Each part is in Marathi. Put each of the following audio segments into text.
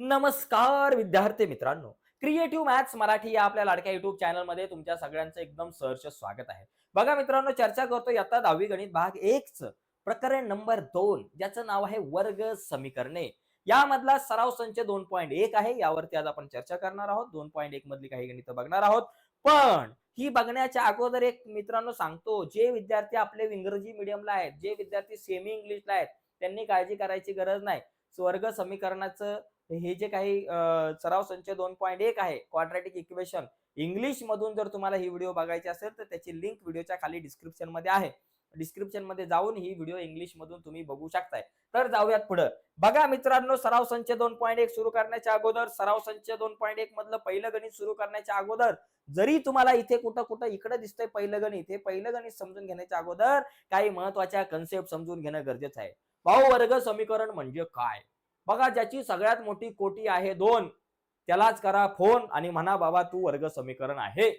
नमस्कार विद्यार्थी मित्रांनो. क्रिएटिव्ह मॅथ्स मराठी या आपल्या लाडक्या युट्यूब चॅनलमध्ये तुमच्या सगळ्यांचं एकदम सहर्ष स्वागत आहे. बघा मित्रांनो चर्चा करतो आता दहावी गणित भाग एक च प्रकरण नंबर दोन ज्याचं नाव आहे वर्ग समीकरणे. यामधला सराव संच दोन पॉईंट एक आहे. यावरती आज आपण चर्चा करणार आहोत. दोन पॉईंट एक मधली काही गणित बघणार आहोत. पण ही बघण्याच्या अगोदर एक मित्रांनो सांगतो जे विद्यार्थी आपले इंग्रजी मिडियमला आहेत जे विद्यार्थी सेमी इंग्लिशला आहेत त्यांनी काळजी करायची गरज नाही. वर्ग समीकरणाचं हे जे काही सराव संच दोन पॉईंट एक आहे क्वाड्रॅटिक इक्वेशन इंग्लिश मधून जर तुम्हाला ही व्हिडिओ बघायची असेल तर त्याची लिंक व्हिडिओच्या खाली डिस्क्रिप्शनमध्ये आहे. डिस्क्रिप्शनमध्ये जाऊन ही व्हिडिओ इंग्लिश मधून तुम्ही बघू शकताय. तर जाऊयात पुढे. बघा मित्रांनो सराव संच दोन पॉईंट एक सुरू करण्याच्या अगोदर सराव संच दोन पॉईंट एक मधलं पहिलं गणित सुरू करण्याच्या अगोदर जरी तुम्हाला इथे कुठं कुठं इकडे दिसतंय पहिलं गणित हे पहिलं गणित समजून घेण्याच्या अगोदर काही महत्त्वाच्या कन्सेप्ट समजून घेणं गरजेचं आहे. भाऊ वर्ग समीकरण म्हणजे काय? बघा ज्याची सगळ्यात मोठी कोटी आहे दोन त्यालाच करा फोन आणि म्हणा बाबा तू वर्ग समीकरण आहे.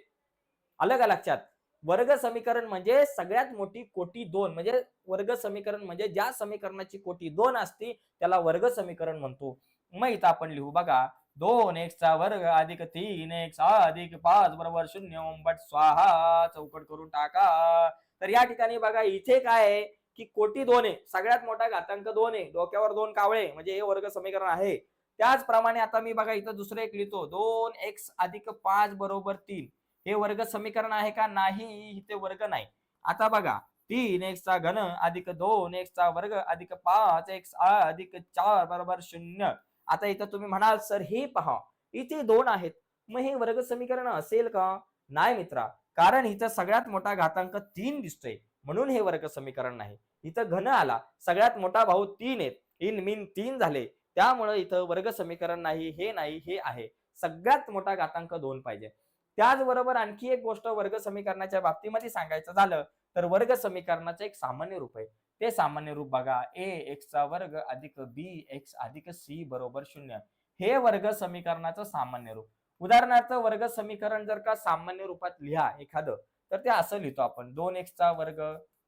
आलं का लक्षात? वर्ग समीकरण म्हणजे सगळ्यात मोठी कोटी दोन म्हणजे वर्ग समीकरण म्हणजे ज्या समीकरणाची कोटी दोन असती त्याला वर्ग समीकरण म्हणतो. मग इथं आपण लिहू बघा दोन एक्सचा वर्ग अधिक तीन एक्स अधिक पाच बरोबर शून्य ओंबट स्वाहा चौकट करून टाका. तर या ठिकाणी बघा इथे काय आहे? की कोटी दोन आहे सगळ्यात मोठा घातांक दोन आहे डोक्यावर दोन कावळे म्हणजे हे वर्ग समीकरण आहे. त्याचप्रमाणे आता मी बघा इथं दुसरं एक लिहितो दोन एक्स अधिक पाच बरोबर तीन. हे वर्ग समीकरण आहे का? नाही इथे वर्ग नाही. आता बघा तीन एक्स चा घन अधिक दोन एक्स चा वर्ग अधिक पाच एक्स अधिक चार बरोबर शून्य. आता इथं तुम्ही म्हणाल सर हे पहा इथे दोन आहेत. मग हे वर्ग समीकरण असेल का? नाही मित्रा कारण इथं सगळ्यात मोठा घातांक तीन दिसतोय. म्हणून हे वर्ग समीकरण नाही. इथं घन आला. सगळ्यात मोठा भाऊ तीन आहेत. इन मीन तीन झाले. त्यामुळे इथं वर्ग समीकरण नाही हे नाही हे आहे. सगळ्यात मोठा घातांक दोन पाहिजे. त्याचबरोबर आणखी एक गोष्ट वर्ग समीकरणाच्या बाबतीमध्ये सांगायचं झालं तर वर्ग समीकरणाचं एक सामान्य रूप आहे. ते सामान्य रूप बघा. ए एक्स चा वर्ग अधिक बी एक्स अधिक सी बरोबर शून्य. हे वर्ग समीकरणाचं सामान्य रूप. उदाहरणार्थ वर्ग समीकरण जर का सामान्य रूपात लिहा एखादं तर ते असं लिहितो आपण. दोन एक्सचा वर्ग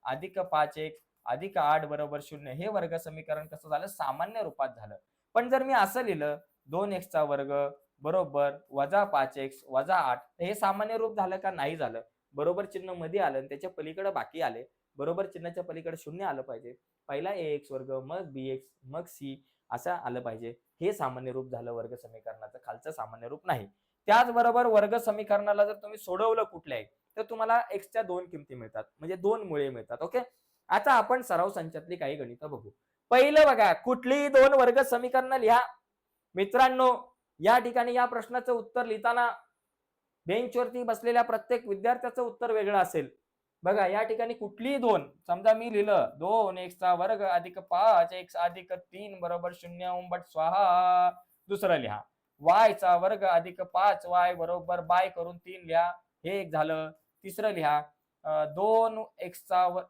अधिक पाच एक्स अधिक आठ बरोबर शून्य हे वर्ग समीकरण कसं झालं? सामान्य रूपात झालं. पण जर मी असं लिहिलं दोन एक्सचा वर्ग बरोबर वजा पाच एक्स वजा आठ हे सामान्य रूप झालं का? नाही झालं. बरोबर चिन्हमध्ये आलं आणि त्याच्या पलीकडे बाकी आले. बरोबर चिन्हाच्या पलीकडे शून्य आलं पाहिजे. पहिला ए एक्स वर्ग मग बी एक्स मग सी असं आलं पाहिजे. हे सामान्य रूप झालं वर्ग समीकरणाचं. खालचं सामान्य रूप नाही. त्याचबरोबर वर्ग समीकरणाला जर तुम्ही सोडवलं कुठल्याही तर तुम्हाला एक्सच्या दोन किमती मिळतात. म्हणजे दोन मुळे मिळतात. ओके? आता आपण सराव संचातली काही गणित बघू. पहिलं बघा कुठलीही दोन वर्ग समीकरण लिहा. मित्रांनो या ठिकाणी या प्रश्नाचं उत्तर लिहिताना बेंचवरती बसलेल्या प्रत्येक विद्यार्थ्याचं उत्तर वेगळं असेल. बघा या ठिकाणी कुठलीही दोन समजा मी लिहिलं दोन एक्सचा वर्ग अधिक पाच एक्स अधिक तीन बरोबर शून्य उंबट स्वाहा. दुसरं लिहा. वायचा वर्ग अधिक पाच वाय बरोबर बाय करून तीन लिहा. हे एक झालं. तिसरं लिहा. दोन एक्सचा व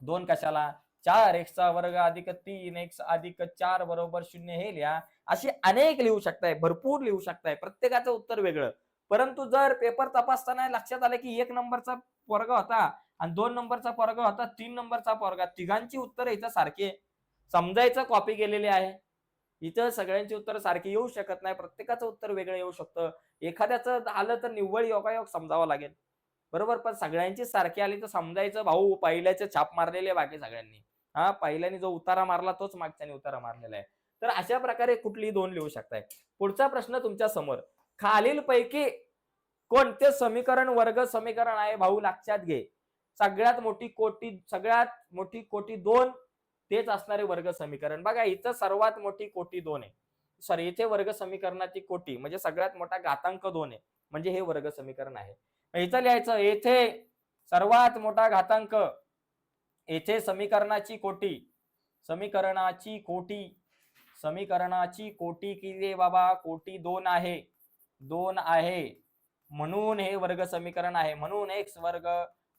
दोन कशाला? चार एक्सचा वर्ग अधिक तीन एक्स अधिक चार बरोबर शून्य हे लिहा. असे अनेक लिहू शकताय भरपूर लिहू शकताय. प्रत्येकाचं उत्तर वेगळं. परंतु जर पेपर तपासताना लक्षात आलं की एक नंबरचा वर्ग होता आणि दोन नंबरचा वर्ग होता तीन नंबरचा पोरगा तिघांची उत्तर इथं सारखी समजायचं कॉपी केलेली आहे. इथं सगळ्यांची उत्तर सारखी येऊ शकत नाही. प्रत्येकाचं उत्तर वेगळं येऊ शकतं. एखाद्याचं आलं तर निव्वळ योगायोग समजावं लागेल. बरोबर? पण सगळ्यांची सारखी आली तर समजायचं भाऊ पहिल्याचे छाप मारलेले बाकी सगळ्यांनी. हा पहिल्याने जो उतारा मारला तोच मागच्याने उतारा मारलेला आहे. तर अशा प्रकारे कुठलीही दोन लिहू शकताय. पुढचा प्रश्न तुमच्यासमोर. खालील पैकी कोणते समीकरण वर्ग समीकरण आहे? भाऊ लक्षात घे. सगळ्यात मोठी कोटी सगळ्यात मोठी कोटी दोन तेच असणारे वर्ग समीकरण. बघा इथं सर्वात मोठी कोटी दोन आहे. सॉरी इथे वर्ग समीकरणाची कोटी म्हणजे सगळ्यात मोठा घातांक दोन आहे. म्हणजे हे वर्ग समीकरण आहे. इथं लिहायचं येथे सर्वात मोठा घातांक. येथे समीकरणाची कोटी. समीकरणाची कोटी. समीकरणाची कोटी किती बाबा? कोटी दोन आहे. दोन आहे. म्हणून हे वर्ग समीकरण आहे. म्हणून एक्स वर्ग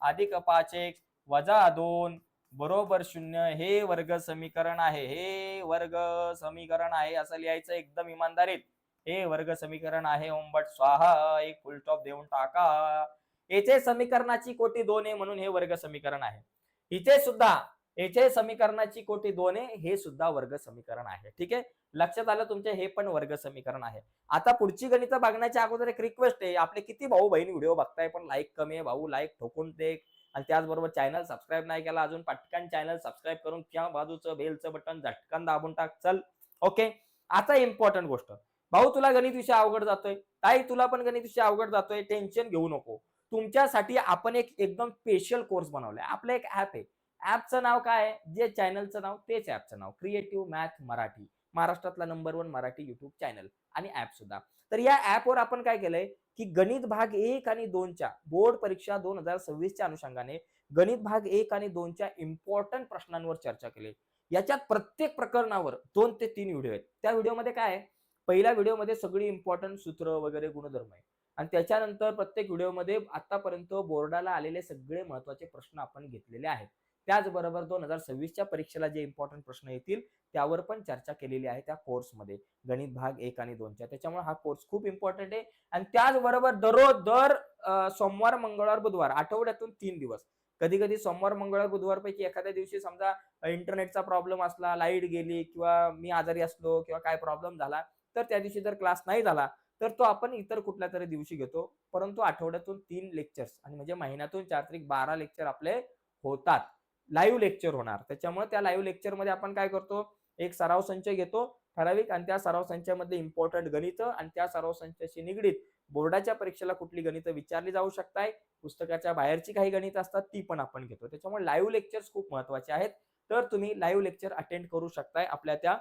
अधिक पाच एक्स वजा दोन बरोबर शून्य. हे वर्ग समीकरण आहे. हे वर्ग समीकरण आहे असं लिहायचं एकदम इमानदारीत. हे वर्ग समीकरण आहे. ओंबट स्वाहा. एक फुल स्टॉप देऊन टाका. येथे समीकरणाची कोटी दोन आहे म्हणून हे वर्ग समीकरण आहे. इथे सुद्धा याचे समीकरणाची कोटी दोन आहे हे सुद्धा वर्ग समीकरण आहे. ठीक आहे? लक्षात आलं तुमचे हे पण वर्ग समीकरण आहे. आता पुढची गणित बघण्याच्या अगोदर एक रिक्वेस्ट आहे. आपले किती भाऊ बहीण व्हिडिओ बघताय पण लाईक कमी आहे. भाऊ लाईक ठोकून ते आणि त्याचबरोबर चॅनल सबस्क्राईब नाही केला अजून पटकन चॅनल सबस्क्राईब करून त्या बाजूचं बेलचं बटन झटकन दाबून टाक. चल. ओके आता इम्पॉर्टंट गोष्ट. भाऊ तुला गणित विषय अवघड जातोय. ताई तुला पण गणित विषय अवघड जातोय. टेन्शन घेऊ नको. तुमच्यासाठी आपण एक एकदम स्पेशल कोर्स बनवलाय. आपलं एक ऍप आहे. ऍपचं नाव काय आहे? जे चॅनलचं नाव तेच ऍपचं नाव. क्रिएटिव्ह मॅथ मराठी महाराष्ट्रातला number one Marathi YouTube channel आणि ऍप सुद्धा. तर या ऍपवर आपण काय केलंय की गणित भाग एक आणि दोनच्या बोर्ड परीक्षा दोन हजार सव्वीसच्या अनुषंगाने गणित भाग एक आणि दोनच्या इम्पॉर्टंट प्रश्नांवर चर्चा केली. याच्यात प्रत्येक प्रकरणावर दोन ते तीन व्हिडिओ आहेत. त्या व्हिडिओमध्ये काय आहे? पहिल्या व्हिडिओमध्ये सगळी इम्पॉर्टंट सूत्र वगैरे गुणधर्म आहे आणि त्याच्यानंतर प्रत्येक व्हिडिओमध्ये आतापर्यंत बोर्डाला आलेले सगळे महत्त्वाचे प्रश्न आपण घेतलेले आहेत. त्याचबरोबर दोन हजार सव्वीसच्या परीक्षेला जे इम्पॉर्टंट प्रश्न येतील त्यावर पण चर्चा केलेली आहे त्या कोर्समध्ये गणित भाग एक आणि दोनच्या. त्याच्यामुळे हा कोर्स खूप इम्पॉर्टंट आहे. आणि त्याचबरोबर दररोज दर सोमवार मंगळवार बुधवार आठवड्यातून तीन दिवस. कधी कधी सोमवार मंगळवार बुधवार पैकी एखाद्या दिवशी समजा इंटरनेटचा प्रॉब्लेम असला लाइट गेली किंवा मी आजारी असलो किंवा काय प्रॉब्लेम झाला तर त्या दिवशी जर क्लास नाही झाला तर तो आपण इतर कुठल्या तरी दिवशी घेतो. परंतु आठवड्यातून तीन लेक्चर्स आणि म्हणजे महिन्यातून चार तरी बारा लेक्चर आपले होतात. लाईव्ह लेक्चर होणार. त्याच्यामुळे त्या लाईव्ह लेक्चरमध्ये आपण काय करतो? एक सराव संच घेतो ठराविक आणि त्या सराव संचामध्ये इम्पॉर्टंट गणित आणि त्या सराव संचाशी निगडीत बोर्डाच्या परीक्षेला कुठली गणितं विचारली जाऊ शकताय पुस्तकाच्या बाहेरची काही गणित असतात ती पण आपण घेतो. त्याच्यामुळे लाईव्ह लेक्चर्स खूप महत्त्वाचे आहेत. तर तुम्ही लाईव्ह लेक्चर अटेंड करू शकताय आपल्या त्या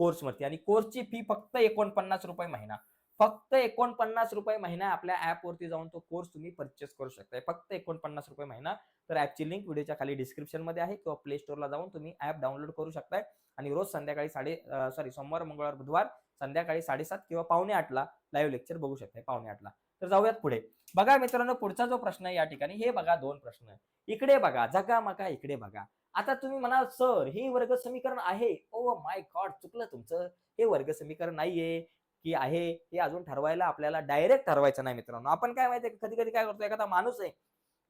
कोर्सवरती आणि कोर्सची फी फक्त एकोणपन्नास रुपये महिना. फक्त एकोणपन्नास रुपये महिना आपल्या ऍपवरती जाऊन तो कोर्स तुम्ही परचेस करू शकताय. फक्त एकोणपन्नास रुपये महिना. तर ऍपची लिंक व्हिडिओच्या खाली डिस्क्रिप्शनमध्ये आहे किंवा प्ले स्टोअरला जाऊन तुम्ही ऍप डाउनलोड करू शकताय. आणि रोज संध्याकाळी साडे सॉरी सोमवार मंगळवार बुधवार संध्याकाळी साडेसात किंवा पावणे आठला लाईव्ह लेक्चर बघू शकताय पावणे आठला. तर जाऊयात पुढे. बघा मित्रांनो पुढचा जो प्रश्न आहे या ठिकाणी हे बघा दोन प्रश्न इकडे बघा जगा मका इकडे बघा. आता तुम्ही म्हणाल सर हे वर्ग समीकरण आहे. ओ माय गॉड चुकलं तुमचं. हे वर्ग समीकरण नाहीये. की आहे हे अजून ठरवायला आपल्याला डायरेक्ट ठरवायचं नाही मित्रांनो. आपण काय माहितीये कधी कधी काय करतो एखादा माणूस आहे.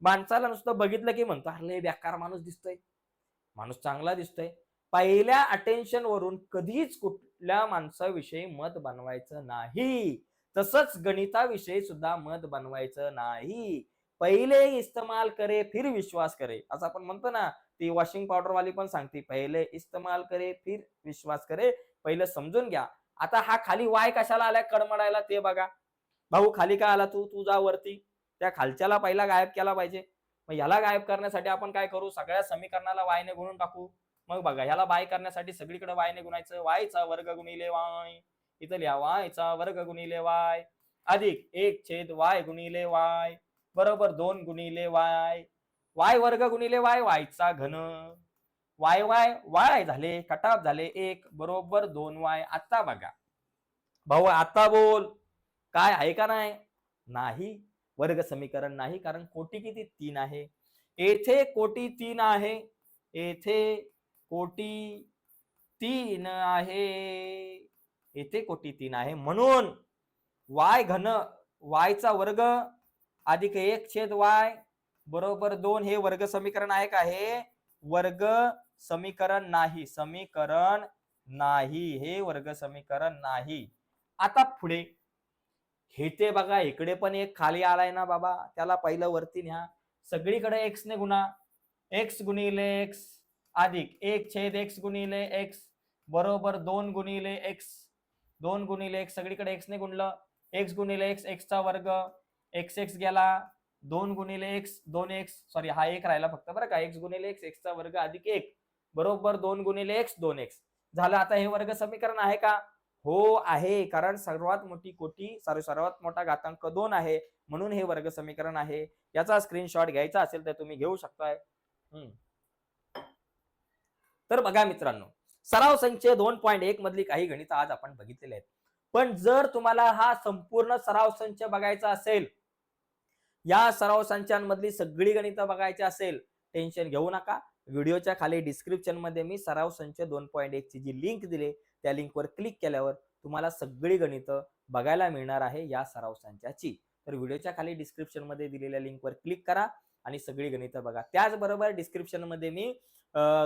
माणसाला नुसतं बघितलं की म्हणतो अरे बेकार माणूस दिसतोय. माणूस चांगला दिसतोय. पहिल्या अटेन्शन वरून कधीच कुठल्या माणसाविषयी मत बनवायचं नाही. तसंच गणिताविषयी सुद्धा मत बनवायचं नाही. पहिले इस्तेमाल करे फिर विश्वास करे. असं आपण म्हणतो ना ती वॉशिंग पावडर वाली पण सांगते पहिले इस्तेमाल करे फिर विश्वास करे. पहिलं समजून घ्या. आता हा खाली वाय कशाला आलाय? कडमडायला ते बघा. भाऊ खाली काय आला तू? तू जा वरती. त्या खालच्याला पहिला गायब केला पाहिजे. मग ह्याला गायब करण्यासाठी आपण काय करू? सगळ्या समीकरणाला वायने गुणून टाकू. मग बघा ह्याला बाय करण्यासाठी सगळीकडे वायने गुणायचं. वायचा वर्ग गुणिले वाय. इथं लिहा वायचा वर्ग गुणिले वाय. अधिक एक छेद वाय गुणिले वाय. बरोबर दोन गुणिले वाय. वाय वर्ग गुणिले वाय वायचा घन. वाय वाय वाय झाले कटाप झाले एक बरोबर दोन वाय. आता बघा. भाऊ आता बोल. काय आहे का नाही? नाही. वर्ग समीकरण नाही कारण कोटी किती? तीन आहे. येथे कोटी तीन आहे. येथे कोटी तीन आहे. येथे कोटी तीन आहे. म्हणून वाय घन वायचा वर्ग अधिक एक छेद वाय बरोबर दोन हे वर्ग समीकरण आहे का हे? वर्ग समीकरण नाही. समीकरण नाही. हे वर्ग समीकरण नाही. आता पुढे. हे ते बघा इकडे पण एक खाली आलाय ना बाबा. त्याला पहिलं वरती न्या. सगळीकडे एक्स ने गुणा. एक्स गुणिले एक्स अधिक एक छेद एक्स गुणिले एक्स बरोबर दोन गुणिले एक्स दोन गुणिले एक्स सगळीकडे एक्स ने गुणलं. एक्स गुणिले एक्स एक्सचा वर्ग. एक्स एक्स गेला. दोन गुणिले एक्स दोन एक्स सॉरी हा एक राहिला फक्त बरं का. एक्स गुणिले एक्स एक्सचा वर्ग अधिक एक. बरोबर दोन गुणिले एक्स दोन एक्स झालं आता हे वर्ग समीकरण आहे का? हो आहे. कारण सर्वात मोठी कोटी सॉरी सर्वात मोठा घातांक दोन आहे. म्हणून हे वर्ग समीकरण आहे. याचा स्क्रीनशॉट घ्यायचा असेल तर तुम्ही घेऊ शकताय. हम्म. तर बघा मित्रांनो सराव संच दोन पॉईंट एक मधली काही गणित आज आपण बघितलेले आहेत. पण जर तुम्हाला हा संपूर्ण सराव संच बघायचा असेल या सराव संचांमधली सगळी गणितं बघायची असेल टेन्शन घेऊ नका. व्हिडिओच्या खाली डिस्क्रिप्शनमध्ये मी सराव संच दोन पॉईंट एक ची जी लिंक दिली त्या लिंकवर क्लिक केल्यावर तुम्हाला सगळी गणितं बघायला मिळणार आहे या सराव संचाची. तर व्हिडिओच्या खाली डिस्क्रिप्शनमध्ये दिलेल्या लिंकवर क्लिक करा आणि सगळी गणितं बघा. त्याचबरोबर डिस्क्रिप्शनमध्ये मी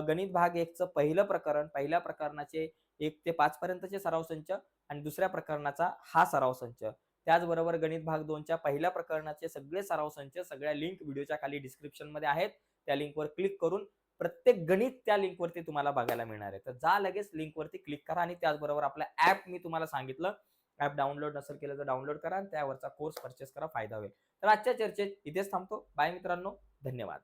गणित भाग एकचं पहिलं प्रकरण पहिल्या प्रकरणाचे एक ते पाच पर्यंतचे सराव संच आणि दुसऱ्या प्रकरणाचा हा सराव संच. त्याचबरोबर गणित भाग दोनच्या पहिल्या प्रकरणाचे सगळे सराव संच सगळ्या लिंक व्हिडिओच्या खाली डिस्क्रिप्शनमध्ये आहेत. त्या लिंकवर क्लिक करून प्रत्येक गणित त्या लिंकवरती तुम्हाला बघायला मिळणार आहे. तर जा लगेच लिंकवरती क्लिक करा आणि त्याचबरोबर आपला ऍप मी तुम्हाला सांगितलं. ऍप डाउनलोड नसेल केलं तर डाउनलोड करा आणि त्यावरचा कोर्स परचेस करा फायदा होईल. तर आजच्या चर्चेत इथेच थांबतो. बाय मित्रांनो. धन्यवाद.